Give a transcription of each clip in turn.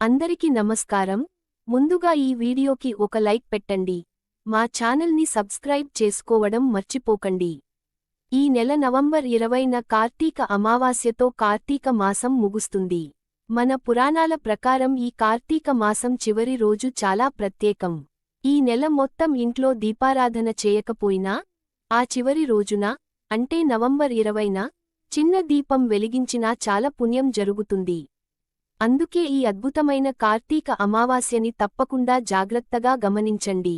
అందరికి నమస్కారం. ముందుగా ఈ వీడియోకి ఒక లైక్ పెట్టండి. మా ఛానల్ని సబ్స్క్రైబ్ చేసుకోవడం మర్చిపోకండి. ఈ నెల నవంబర్ ఇరవైన కార్తీక అమావాస్యతో కార్తీక మాసం ముగుస్తుంది. మన పురాణాల ప్రకారం ఈ కార్తీక మాసం చివరి రోజు చాలా ప్రత్యేకం. ఈ నెల మొత్తం ఇంట్లో దీపారాధన చేయకపోయినా ఆ చివరి రోజున అంటే నవంబర్ ఇరవైన చిన్న దీపం వెలిగించినా చాలా పుణ్యం జరుగుతుంది. అందుకే ఈ అద్భుతమైన కార్తీక అమావాస్యని తప్పకుండా జాగ్రత్తగా గమనించండి.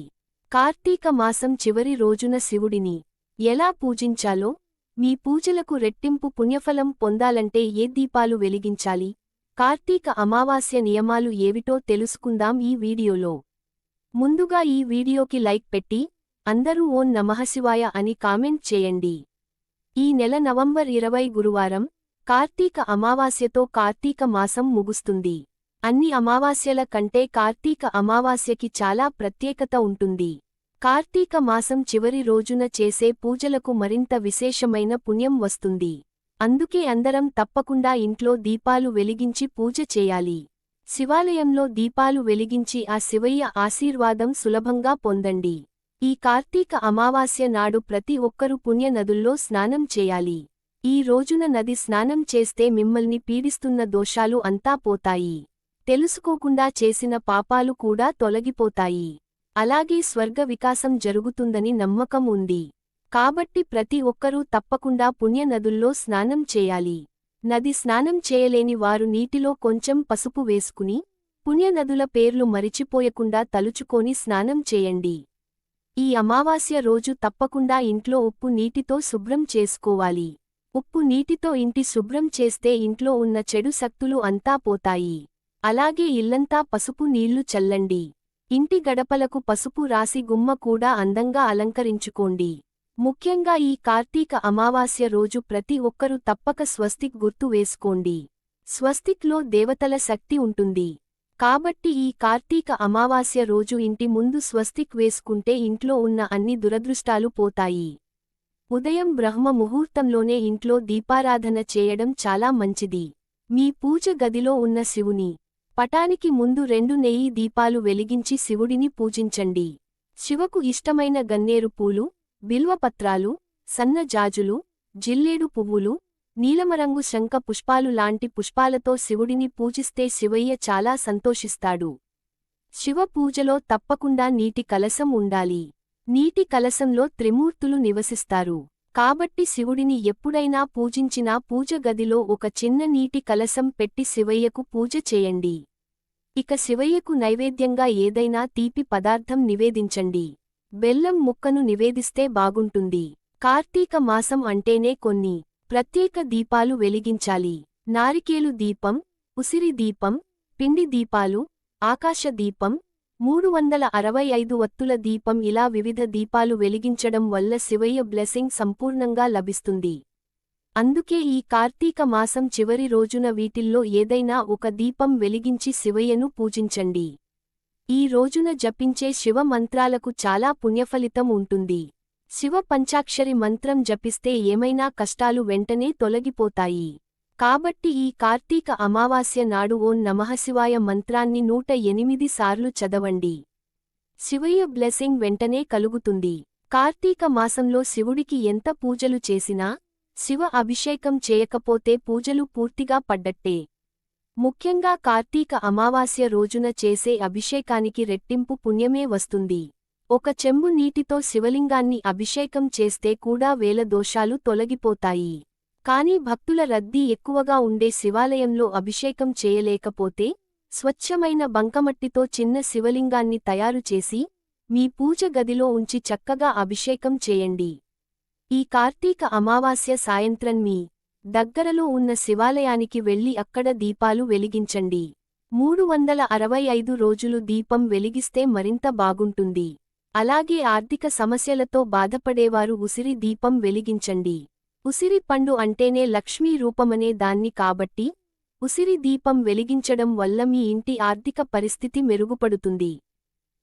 కార్తీక మాసం చివరి రోజున శివుడిని ఎలా పూజించాలో మీ పూజలకు రెట్టింపు పుణ్యఫలం పొందాలంటే ఏ దీపాలు వెలిగించాలి కార్తీక అమావాస్య నియమాలు ఏవిటో తెలుసుకుందాం ఈ వీడియోలో. ముందుగా ఈ వీడియోకి లైక్ పెట్టి అందరూ ఓం నమఃశివాయ అని కామెంట్ చేయండి. ఈ నెల నవంబర్ ఇరవై గురువారం కార్తీక అమావాస్యతో కార్తీక మాసం ముగుస్తుంది. అన్ని అమావాస్యల కంటే కార్తీక అమావాస్యకి చాలా ప్రత్యేకత ఉంటుంది. కార్తీక మాసం చివరి రోజున చేసే పూజలకు మరింత విశేషమైన పుణ్యం వస్తుంది. అందుకే అందరం తప్పకుండా ఇంట్లో దీపాలు వెలిగించి పూజ చేయాలి. శివాలయంలో దీపాలు వెలిగించి ఆ శివయ్య ఆశీర్వాదం సులభంగా పొందండి. ఈ కార్తీక అమావాస్య నాడు ప్రతి ఒక్కరూ పుణ్యనదుల్లో స్నానం చేయాలి. ఈ రోజున నది స్నానం చేస్తే మిమ్మల్ని పీడిస్తున్న దోషాలు అంతా పోతాయి. తెలుసుకోకుండా చేసిన పాపాలు కూడా తొలగిపోతాయి. అలాగే స్వర్గ వికాసం జరుగుతుందని నమ్మకం ఉంది. కాబట్టి ప్రతి ఒక్కరూ తప్పకుండా పుణ్యనదుల్లో స్నానం చేయాలి. నది స్నానం చేయలేని వారు నీటిలో కొంచెం పసుపు వేసుకుని పుణ్యనదుల పేర్లు మరిచిపోయకుండా తలుచుకొని స్నానం చేయండి. ఈ అమావాస్య రోజు తప్పకుండా ఇంట్లో ఉప్పు నీటితో శుభ్రం చేసుకోవాలి. ఉప్పు నీటితో ఇంటి శుభ్రం చేస్తే ఇంట్లో ఉన్న చెడు శక్తులు అంతా పోతాయి. అలాగే ఇల్లంతా పసుపు నీళ్ళు చల్లండి. ఇంటి గడపలకు పసుపు రాసి గుమ్మ కూడా అందంగా అలంకరించుకోండి. ముఖ్యంగా ఈ కార్తీక అమావాస్య రోజు ప్రతి ఒక్కరూ తప్పక స్వస్తిక్ గుర్తు వేసుకోండి. స్వస్తిక్లో దేవతల శక్తి ఉంటుంది. కాబట్టి ఈ కార్తీక అమావాస్య రోజు ఇంటి ముందు స్వస్తిక్ వేసుకుంటే ఇంట్లో ఉన్న అన్ని దురదృష్టాలు పోతాయి. ఉదయం బ్రహ్మ ముహూర్తంలోనే ఇంట్లో దీపారాధన చేయడం చాలా మంచిది. మీ పూజ గదిలో ఉన్న శివుని పటానికి ముందు రెండు నెయ్యి దీపాలు వెలిగించి శివుడిని పూజించండి. శివకు ఇష్టమైన గన్నేరు పూలు బిల్వపత్రాలు సన్నజాజులు జిల్లేడు పువ్వులు నీలమరంగు శంఖ పుష్పాలు లాంటి పుష్పాలతో శివుడిని పూజిస్తే శివయ్య చాలా సంతోషిస్తాడు. శివ పూజలో తప్పకుండా నీటి కలసం ఉండాలి. నీటి కలసంలో త్రిమూర్తులు నివసిస్తారు. కాబట్టి శివుడిని ఎప్పుడైనా పూజించినా పూజ గదిలో ఒక చిన్న నీటి కలసం పెట్టి శివయ్యకు పూజ చేయండి. ఇక శివయ్యకు నైవేద్యంగా ఏదైనా తీపి పదార్థం నివేదించండి. బెల్లం ముక్కను నివేదిస్తే బాగుంటుంది. కార్తీక మాసం అంటేనే కొన్ని. ప్రత్యేక దీపాలు వెలిగించాలి. నారికేలు దీపం ఉసిరి దీపం పిండి దీపాలు ఆకాశ దీపం మూడు వందల అరవై ఐదు వత్తుల దీపం ఇలా వివిధ దీపాలు వెలిగించడం వల్ల శివయ్య బ్లెస్సింగ్ సంపూర్ణంగా లభిస్తుంది. అందుకే ఈ కార్తీక మాసం చివరి రోజున వీటిల్లో ఏదైనా ఒక దీపం వెలిగించి శివయ్యను పూజించండి. ఈ రోజున జపించే శివ మంత్రాలకు చాలా పుణ్యఫలితం ఉంటుంది. శివ పంచాక్షరి మంత్రం జపిస్తే ఏమైనా కష్టాలు వెంటనే తొలగిపోతాయి. కాబట్టి ఈ కార్తీక అమావాస్య నాడు ఓం నమఃశివాయ మంత్రాన్ని నూట ఎనిమిది సార్లు చదవండి. శివయ్య బ్లెస్సింగ్ వెంటనే కలుగుతుంది. కార్తీక మాసంలో శివుడికి ఎంత పూజలు చేసినా శివ అభిషేకం చేయకపోతే పూజలు పూర్తిగా పడ్డట్టే. ముఖ్యంగా కార్తీక అమావాస్య రోజున చేసే అభిషేకానికి రెట్టింపు పుణ్యమే వస్తుంది. ఒక చెంబు నీటితో శివలింగాన్ని అభిషేకం చేస్తే కూడా వేల దోషాలు తొలగిపోతాయి. కాని భక్తుల రద్దీ ఎక్కువగా ఉండే శివాలయంలో అభిషేకం చేయలేకపోతే స్వచ్ఛమైన బంకమట్టితో చిన్న శివలింగాన్ని తయారుచేసి మీ పూజ గదిలో ఉంచి చక్కగా అభిషేకం చేయండి. ఈ కార్తీక అమావాస్య సాయంత్రం మీ దగ్గరలో ఉన్న శివాలయానికి వెళ్ళి అక్కడ దీపాలు వెలిగించండి. మూడు వందల అరవై ఐదు రోజులు దీపం వెలిగిస్తే మరింత బాగుంటుంది. అలాగే ఆర్థిక సమస్యలతో బాధపడేవారు ఉసిరి దీపం వెలిగించండి. ఉసిరి పండు అంటేనే లక్ష్మీ రూపమనే దాన్ని కాబట్టి ఉసిరి దీపం వెలిగించడం వల్ల మీ ఇంటి ఆర్థిక పరిస్థితి మెరుగుపడుతుంది.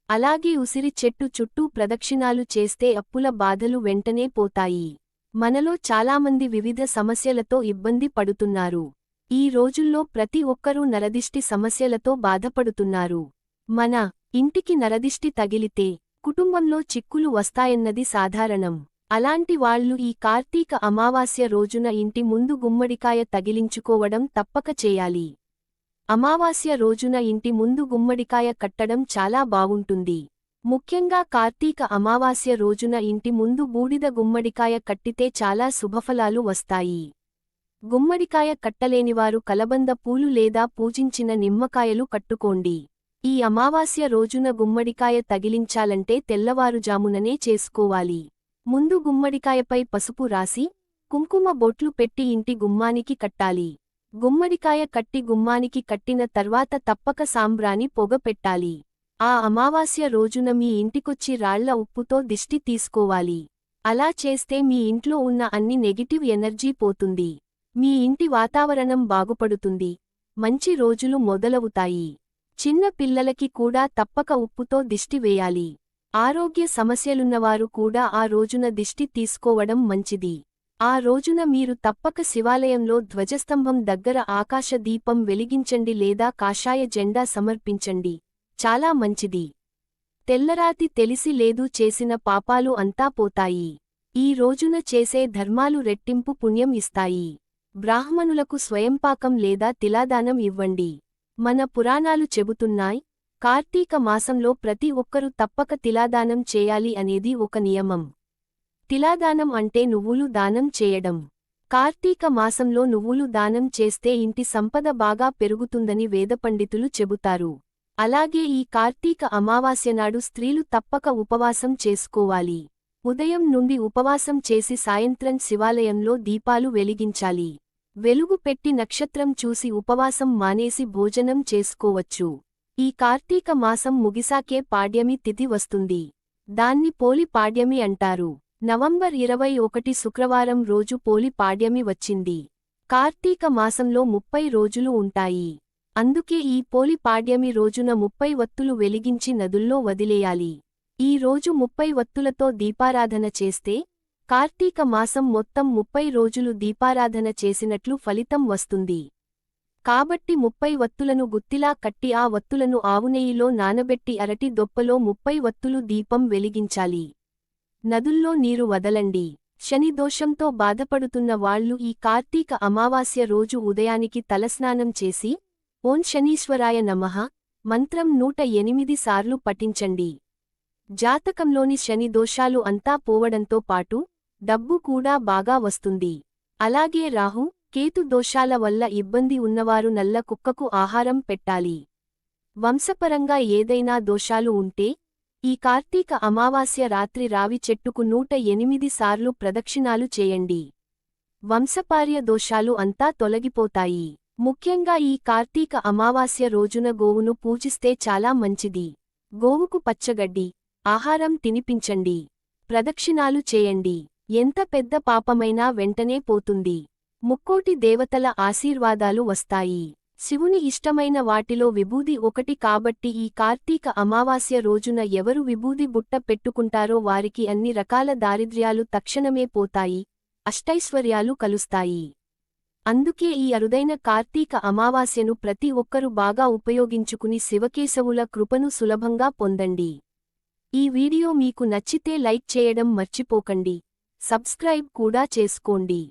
అలాగే ఉసిరి చెట్టు చుట్టూ ప్రదక్షిణాలు చేస్తే అప్పుల బాధలు వెంటనే పోతాయి. మనలో చాలామంది వివిధ సమస్యలతో ఇబ్బంది పడుతున్నారు. ఈ రోజుల్లో ప్రతి ఒక్కరూ నరదిష్టి సమస్యలతో బాధపడుతున్నారు. మన ఇంటికి నరదిష్టి తగిలితే కుటుంబంలో చిక్కులు వస్తాయన్నది సాధారణం. అలాంటి వాళ్ళు ఈ కార్తీక అమావాస్య రోజున ఇంటి ముందు గుమ్మడికాయ తగిలించుకోవడం తప్పక చేయాలి. అమావాస్య రోజున ఇంటి ముందు గుమ్మడికాయ కట్టడం చాలా బావుంటుంది ముఖ్యంగా కార్తీక అమావాస్య రోజున ఇంటి ముందు బూడిద గుమ్మడికాయ కట్టితే చాలా శుభఫలాలు వస్తాయి. గుమ్మడికాయ కట్టలేనివారు కలబంద పూలు లేదా పూజించిన నిమ్మకాయలు కట్టుకోండి. ఈ అమావాస్య రోజున గుమ్మడికాయ తగిలించాలంటే తెల్లవారుజాముననే చేసుకోవాలి. ముందు గుమ్మడికాయపై పసుపు రాసి కుంకుమ బొట్లు పెట్టి ఇంటి గుమ్మానికి కట్టాలి. గుమ్మడికాయ కట్టి గుమ్మానికి కట్టిన తర్వాత తప్పక సాంబ్రాని పొగ పెట్టాలి. ఆ అమావాస్య రోజున మీ ఇంటికొచ్చి రాళ్ళ ఉప్పుతో దిష్టి తీసుకోవాలి. అలా చేస్తే మీ ఇంట్లో ఉన్న అన్ని నెగిటివ్ ఎనర్జీ పోతుంది. మీ ఇంటి వాతావరణం బాగుపడుతుంది. మంచి రోజులు మొదలవుతాయి. చిన్న పిల్లలకి కూడా తప్పక ఉప్పుతో దిష్టి వేయాలి. ఆరోగ్య సమస్యలున్నవారు కూడా ఆ రోజున దిష్టి తీసుకోవడం మంచిది. ఆ రోజున మీరు తప్పక శివాలయంలో ధ్వజస్తంభం దగ్గర ఆకాశ దీపం వెలిగించండి లేదా కాషాయ జెండా సమర్పించండి. చాలా మంచిది. తెల్లరాతి తెలిసి లేదు చేసిన పాపాలు అంతా పోతాయి. ఈ రోజున చేసే ధర్మాలు రెట్టింపు పుణ్యం ఇస్తాయి. బ్రాహ్మణులకు స్వయంపాకం లేదా తిలాదానం ఇవ్వండి. మన పురాణాలు చెబుతున్నాయ్ కార్తీక మాసంలో ప్రతి ఒక్కరూ తప్పక తిలాదానం చేయాలి అనేది ఒక నియమం. తిలాదానం అంటే నువ్వులు దానం చేయడం. కార్తీక మాసంలో నువ్వులు దానం చేస్తే ఇంటి సంపద బాగా పెరుగుతుందని వేదపండితులు చెబుతారు. అలాగే ఈ కార్తీక అమావాస్యనాడు స్త్రీలు తప్పక ఉపవాసం చేసుకోవాలి. ఉదయం నుండి ఉపవాసం చేసి సాయంత్రం శివాలయంలో దీపాలు వెలిగించాలి. వెలుగు పెట్టి నక్షత్రం చూసి ఉపవాసం మానేసి భోజనం చేసుకోవచ్చు. ఈ కార్తీక మాసం ముగిసాకే పాడ్యమి తిథి వస్తుంది. దాన్ని పోలి పాడ్యమి అంటారు. నవంబర్ ఇరవై ఒకటి శుక్రవారం రోజు పోలి పాడ్యమి వచ్చింది. కార్తీక మాసంలో ముప్పై రోజులు ఉంటాయి. అందుకే ఈ పోలి పాడ్యమి రోజున ముప్పై వత్తులు వెలిగించి నదుల్లో వదిలేయాలి. ఈ రోజు ముప్పై వత్తులతో దీపారాధన చేస్తే కార్తీక మాసం మొత్తం ముప్పై రోజులు దీపారాధన చేసినట్లు ఫలితం వస్తుంది. కాబట్టి ముప్పై వత్తులను గుత్తిలా కట్టి ఆ వత్తులను ఆవునెయ్యిలో నానబెట్టి అరటి దొప్పలో ముప్పై వత్తులు దీపం వెలిగించాలి. నదుల్లో నీరు వదలండి. శనిదోషంతో బాధపడుతున్న వాళ్ళు ఈ కార్తీక అమావాస్య రోజు ఉదయానికి తలస్నానం చేసి ఓం శనీశ్వరాయ నమః మంత్రం నూట ఎనిమిది సార్లు పఠించండి. జాతకంలోని శని దోషాలు అంతా పోవడంతో పాటు డబ్బు కూడా బాగా వస్తుంది. అలాగే రాహు కేతు దోషాల వల్ల ఇబ్బంది ఉన్నవారు నల్ల కుక్కకు ఆహారం పెట్టాలి. వంశపరంగా ఏదైనా దోషాలు ఉంటే ఈ కార్తీక అమావాస్య రాత్రి రావి చెట్టుకు నూట ఎనిమిది సార్లు ప్రదక్షిణాలు చేయండి. వంశపార్య దోషాలు అంతా తొలగిపోతాయి. ముఖ్యంగా ఈ కార్తీక అమావాస్య రోజున గోవును పూజిస్తే చాలా మంచిది. గోవుకు పచ్చగడ్డి ఆహారం తినిపించండి. ప్రదక్షిణాలు చేయండి. ఎంత పెద్ద పాపమైనా వెంటనే పోతుంది. ముక్కోటి దేవతల ఆశీర్వాదాలు వస్తాయి. శివుని ఇష్టమైన వాటిలో విభూది ఒకటి కాబట్టి ఈ కార్తీక అమావాస్య రోజున ఎవరు విభూది బుట్ట పెట్టుకుంటారో వారికి అన్ని రకాల దారిద్ర్యాలు తక్షణమే పోతాయి. అష్టైశ్వర్యాలు కలుస్తాయి. అందుకే ఈ అరుదైన కార్తీక అమావాస్యను ప్రతి ఒక్కరూ బాగా ఉపయోగించుకుని శివకేశవుల కృపను సులభంగా పొందండి. ఈ వీడియో మీకు నచ్చితే లైక్ చేయడం మర్చిపోకండి. సబ్స్క్రైబ్ కూడా చేసుకోండి.